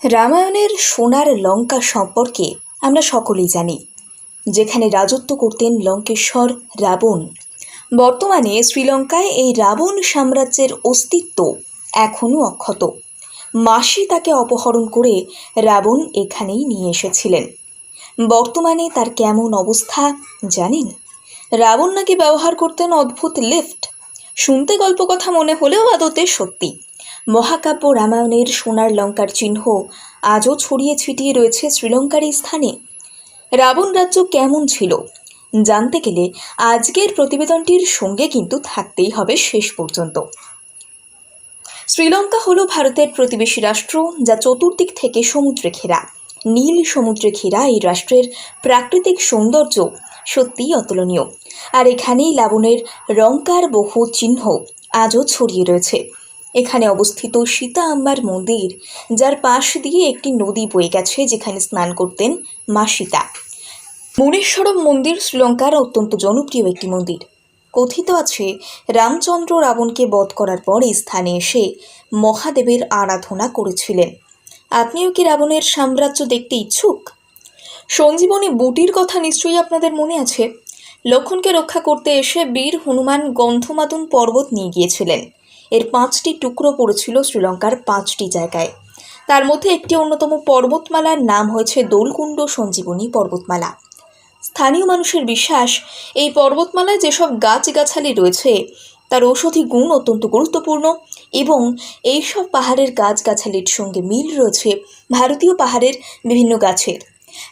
রামায়ণের সোনার লঙ্কা সম্পর্কে আমরা সকলেই জানি, যেখানে রাজত্ব করতেন লঙ্কেশ্বর রাবণ। বর্তমানে শ্রীলঙ্কায় এই রাবণ সাম্রাজ্যের অস্তিত্ব এখনও অক্ষত। মাসি তাকে অপহরণ করে রাবণ এখানেই নিয়ে এসেছিলেন। বর্তমানে তার কেমন অবস্থা জানেন? রাবণ নাকি ব্যবহার করতেন অদ্ভুত লিফট শুনতে গল্প কথা মনে হলেও আদতে সত্যি। মহাকাব্য রামায়ণের সোনার লঙ্কার চিহ্ন আজও ছড়িয়ে ছিটিয়ে রয়েছে শ্রীলঙ্কার এই স্থানে। রাবণ রাজ্য কেমন ছিল? জানতে গেলে আজকের প্রতিবেদনটির সঙ্গে কিন্তু থাকতেই হবে শেষ পর্যন্ত। শ্রীলঙ্কা হলো ভারতের প্রতিবেশী রাষ্ট্র, যা চতুর্দিক থেকে সমুদ্রে ঘেরা। নীল সমুদ্রে ঘেরা এই রাষ্ট্রের প্রাকৃতিক সৌন্দর্য সত্যিই অতুলনীয়। আর এখানেই লাবণের রঙ্কার বহু চিহ্ন আজও ছড়িয়ে রয়েছে। এখানে অবস্থিত সীতা আম্বার মন্দির, যার পাশ দিয়ে একটি নদী বয়ে গেছে যেখানে স্নান করতেন মা সীতা। মুনেশ্বরম মন্দির শ্রীলঙ্কার অত্যন্ত জনপ্রিয় একটি মন্দির। কথিত আছে, রামচন্দ্র রাবণকে বধ করার পর এই স্থানে এসে মহাদেবের আরাধনা করেছিলেন। আপনিও কি রাবণের সাম্রাজ্য দেখতে ইচ্ছুক? সঞ্জীবনী বুটির কথা নিশ্চয়ই আপনাদের মনে আছে। লক্ষণকে রক্ষা করতে এসে বীর হনুমান গন্ধমাদন পর্বত নিয়ে গিয়েছিলেন। এর পাঁচটি টুকরো পড়েছিল শ্রীলঙ্কার পাঁচটি জায়গায়। তার মধ্যে একটি অন্যতম পর্বতমালার নাম হয়েছে দোলকুণ্ড সঞ্জীবনী পর্বতমালা। স্থানীয় মানুষের বিশ্বাস, এই পর্বতমালায় যেসব গাছগাছালি রয়েছে, তার ঔষধি গুণ অত্যন্ত গুরুত্বপূর্ণ এবং এইসব পাহাড়ের গাছগাছালির সঙ্গে মিল রয়েছে ভারতীয় পাহাড়ের বিভিন্ন গাছের।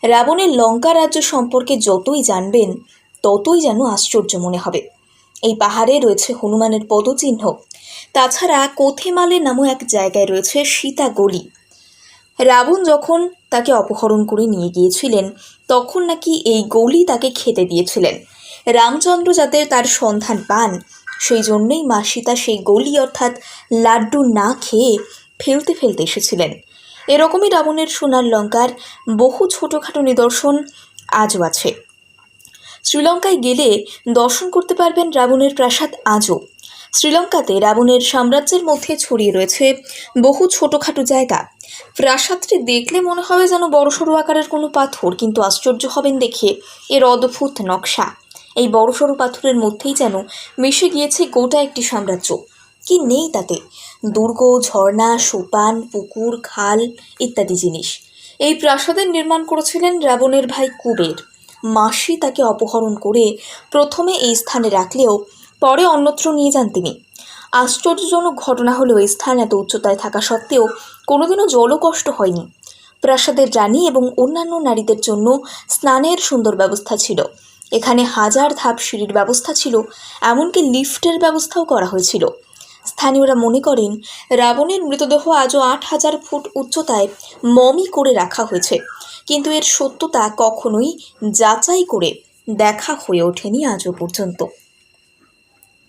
রাবণের লঙ্কা রাজ্য সম্পর্কে যতই জানবেন, ততই যেন আশ্চর্য মনে হবে। এই পাহাড়ে রয়েছে হনুমানের পদচিহ্ন। তাছাড়া কোথেমালে নামও এক জায়গায় রয়েছে সীতা গলি রাবণ যখন তাকে অপহরণ করে নিয়ে গিয়েছিলেন, তখন নাকি এই গলি তাকে খেতে দিয়েছিলেন। রামচন্দ্র যাতে তার সন্ধান পান সেই জন্যই মা সীতা সেই গলি অর্থাৎ লাড্ডু না খেয়ে ফেলতে ফেলতে এসেছিলেন। এরকমই রাবণের সোনার লঙ্কার বহু ছোটোখাটো নিদর্শন আজও আছে। শ্রীলঙ্কায় গেলে দর্শন করতে পারবেন রাবণের প্রাসাদ আজও। শ্রীলঙ্কাতে রাবণের সাম্রাজ্যের মধ্যে ছড়িয়ে রয়েছে বহু ছোটোখাটো জায়গা। প্রাসাদটি দেখলে মনে হবে যেন বড়সড় আকারের কোনো পাথর, কিন্তু আশ্চর্য হবেন দেখে এর অদ্ভুত নকশা। এই বড়সড় পাথরের মধ্যেই যেন মিশে গিয়েছে গোটা একটি সাম্রাজ্য। কি নেই তাতে? দুর্গ, ঝর্ণা, সোপান, পুকুর, খাল ইত্যাদি জিনিস। এই প্রাসাদের নির্মাণ করেছিলেন রাবণের ভাই কুবের। মাসি তাকে অপহরণ করে প্রথমে এই স্থানে রাখলেও পরে অন্যত্র নিয়ে যান তিনি। আশ্চর্যজনক ঘটনা হলো এই স্থান এত উচ্চতায় থাকা সত্ত্বেও কোনোদিনও জলকষ্ট হয়নি। প্রাসাদের রানী এবং অন্যান্য নারীদের জন্য স্নানের সুন্দর ব্যবস্থা ছিল। এখানে হাজার ধাপ সিঁড়ির ব্যবস্থা ছিল, এমনকি লিফটের ব্যবস্থাও করা হয়েছিল। স্থানীয়রা মনে করেন, রাবণের মৃতদেহ আজও আট হাজার ফুট উচ্চতায় মমি করে রাখা হয়েছে। কিন্তু এর সত্যতা কখনোই যাচাই করে দেখা হয়ে ওঠেনি আজও পর্যন্ত।